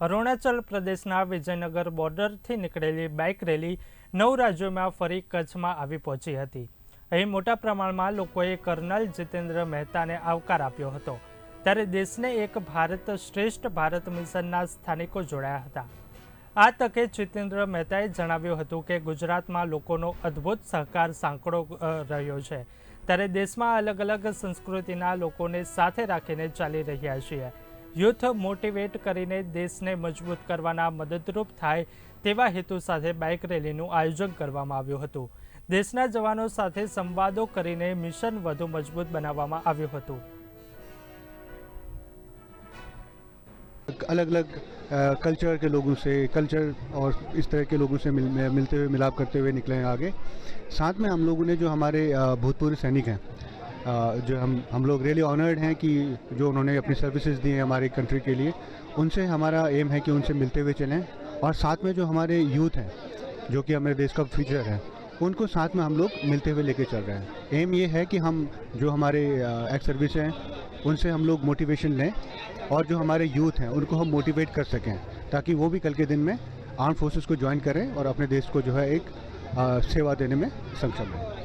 અરુણાચલ પ્રદેશના વિજયનગર બોર્ડરથી નીકળેલી bike rally નવ રાજ્યોમાં ફરી કચ્છમાં આવી પહોંચી હતી. અહીં મોટા પ્રમાણમાં લોકોએ કર્નલ જીતેન્દ્ર મહેતાને આવકાર આપ્યો હતો. ત્યારે દેશને એક ભારત શ્રેષ્ઠ ભારત મિશનના સ્થાનિકો જોડાયા હતા. આ તકે જીતેન્દ્ર મહેતાએ જણાવ્યું હતું કે ગુજરાતમાં લોકોનો અદ્ભુત સહકાર સાંકળો રહ્યો છે. ત્યારે દેશમાં અલગ અલગ સંસ્કૃતિના લોકોને સાથે રાખીને ચાલી રહ્યા છીએ. યુથ મોટિવેટ કરીને દેશને મજબૂત કરવાના મદદરૂપ થાય તેવા હેતુ સાથે બાઇક રેલીનું આયોજન કરવામાં આવ્યું હતું દેશના જવાનો સાથે સંવાદો કરીને મિશન વધુ મજબૂત બનાવવામાં આવ્યું હતું अलग अलग कल्चर के लोगों से कल्चर और इस तरह के लोगों से मिल, मिलते हुए मिलाप करते हुए निकले हैं आगे साथ में हम लोगों ने जो हमारे अ, भूतपूर्व सैनिक हैं अ, जो हम हम लोग रियली ऑनर्ड हैं कि जो उन्होंने अपनी सर्विसेज़ दी हैं हमारी कंट्री के लिए उनसे हमारा एम है कि उनसे मिलते हुए चलें और साथ में जो हमारे यूथ हैं जो कि हमारे देश का फ्यूचर है उनको साथ में हम लोग मिलते हुए लेके चल रहे हैं। एम ये है कि हम जो हमारे एक्स सर्विस हैं उनसे हम लोग मोटिवेशन लें और जो हमारे यूथ हैं उनको हम मोटिवेट कर सकें ताकि वो भी कल के दिन में आर्म फोर्सेस को ज्वाइन करें और अपने देश को जो है एक अ, सेवा देने में सक्षम रहें।